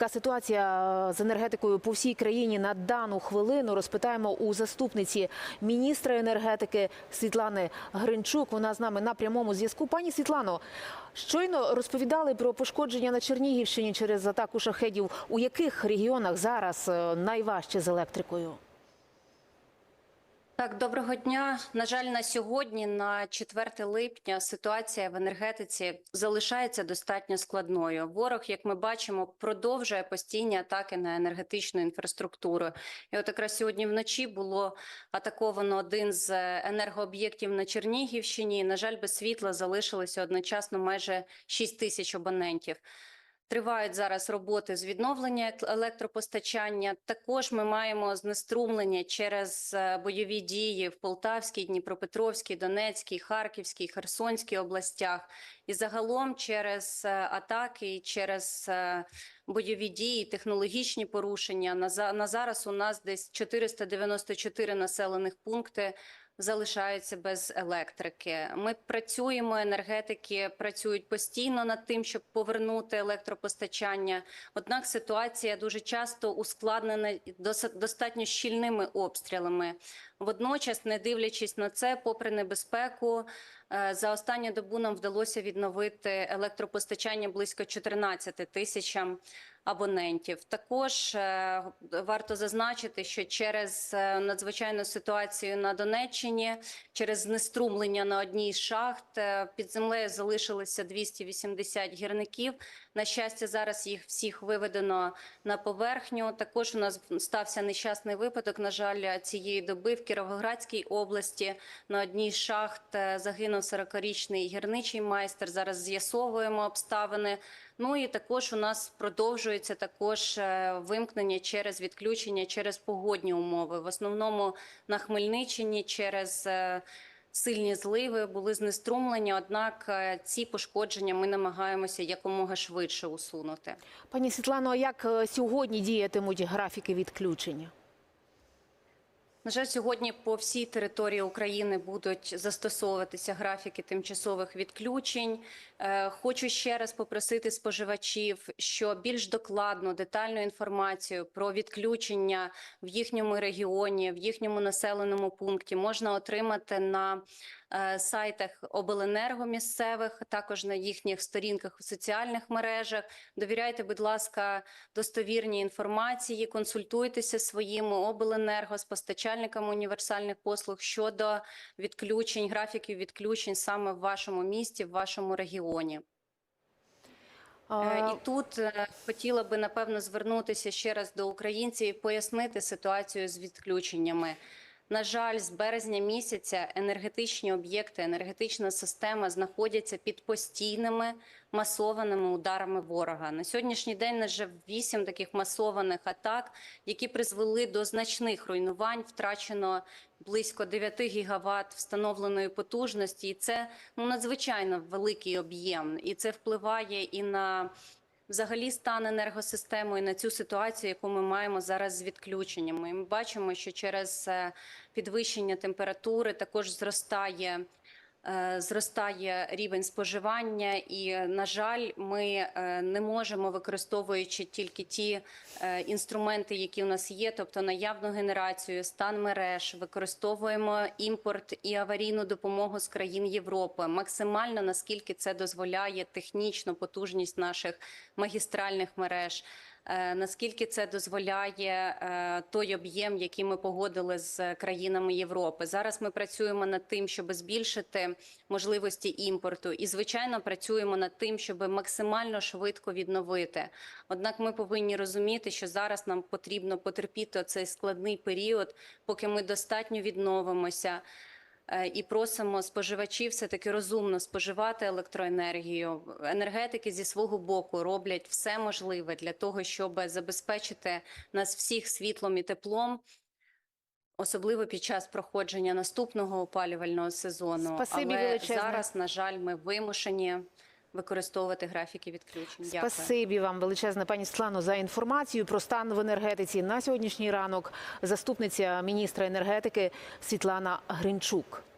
Яка ситуація з енергетикою по всій країні на дану хвилину розпитаємо у заступниці міністра енергетики Світлани Гринчук. Вона з нами на прямому зв'язку. Пані Світлано, щойно розповідали про пошкодження на Чернігівщині через атаку шахедів. У яких регіонах зараз е, найважче з електрикою? Так, доброго дня. На жаль, на сьогодні, на 4 липня, ситуація в енергетиці залишається достатньо складною. Ворог, як ми бачимо, продовжує постійні атаки на енергетичну інфраструктуру. І от якраз сьогодні вночі було атаковано один з енергооб'єктів на Чернігівщині. На жаль, без світла залишилося одночасно майже 6 тисяч абонентів. Тривають зараз роботи з відновлення електропостачання. Також ми маємо знеструмлення через е, бойові дії в Полтавській, Дніпропетровській, Донецькій, Харківській, Херсонській областях. І загалом через е, атаки, через е, бойові дії, технологічні порушення. На зараз у нас десь 494 населених пункти залишаються без електрики. Ми працюємо, енергетики працюють постійно над тим, щоб повернути електропостачання. Однак ситуація дуже часто ускладнена дос- достатньо щільними обстрілами. Водночас, не дивлячись на це, попри небезпеку, е, за останню добу нам вдалося відновити електропостачання близько 14 тисячам абонентів. Також е, варто зазначити, що через е, надзвичайну ситуацію на Донеччині, через знеструмлення на одній з шахт е, під землею залишилося 280 гірників. На щастя, зараз їх всіх виведено на поверхню. Також у нас стався нещасний випадок. На жаль, цієї доби в Кіровоградській області на одній з шахт загинув 40-річний гірничий майстер. Зараз з'ясовуємо обставини. Ну і також у нас продовжується також е, вимкнення через відключення через погодні умови. В основному на Хмельниччині через е, сильні зливи були знеструмлені. Однак е, ці пошкодження ми намагаємося якомога швидше усунути. Пані Світлано, а як сьогодні діятимуть графіки відключення? На жаль, сьогодні по всій території України будуть застосовуватися графіки тимчасових відключень. Е, Хочу ще раз попросити споживачів, що більш докладну, детальну інформацію про відключення в їхньому регіоні, в їхньому населеному пункті можна отримати на сайтах обленерго місцевих, також на їхніх сторінках у соціальних мережах. Довіряйте, будь ласка, достовірній інформації, консультуйтеся своїм обленерго з постачальниками універсальних послуг щодо відключень, графіків відключень саме в вашому місті, в вашому регіоні. Е, І тут е, хотіла би напевно звернутися ще раз до українців і пояснити ситуацію з відключеннями. На жаль, з березня місяця енергетичні об'єкти, енергетична система знаходяться під постійними масованими ударами ворога. На сьогоднішній день вже вісім таких масованих атак, які призвели до значних руйнувань. Втрачено близько 9 гігават встановленої потужності, і це ну надзвичайно великий об'єм, і це впливає і на взагалі стан енергосистеми і на цю ситуацію, яку ми маємо зараз з відключеннями. Ми бачимо, що через е, підвищення температури також зростає. Е, Зростає рівень споживання, і на жаль, ми е, не можемо, використовуючи тільки ті е, інструменти, які у нас є, тобто наявну генерацію, стан мереж, використовуємо імпорт і аварійну допомогу з країн Європи максимально наскільки це дозволяє технічно потужність наших магістральних мереж. Е, Наскільки це дозволяє е, той об'єм, який ми погодили з країнами Європи? Зараз ми працюємо над тим, щоб збільшити можливості імпорту, і звичайно працюємо над тим, щоб максимально швидко відновити. Однак ми повинні розуміти, що зараз нам потрібно потерпіти цей складний період, поки ми достатньо відновимося. Е, І просимо споживачів все таки розумно споживати електроенергію. Енергетики зі свого боку роблять все можливе для того, щоб забезпечити нас всіх світлом і теплом, особливо під час проходження наступного опалювального сезону. Спасибі Але величезне. зараз, на жаль, ми вимушені використовувати графіки відключень. Дякую. Вам величезне, пані Світлано, за інформацію про стан в енергетиці на сьогоднішній ранок. Заступниця міністра енергетики Світлана Гринчук.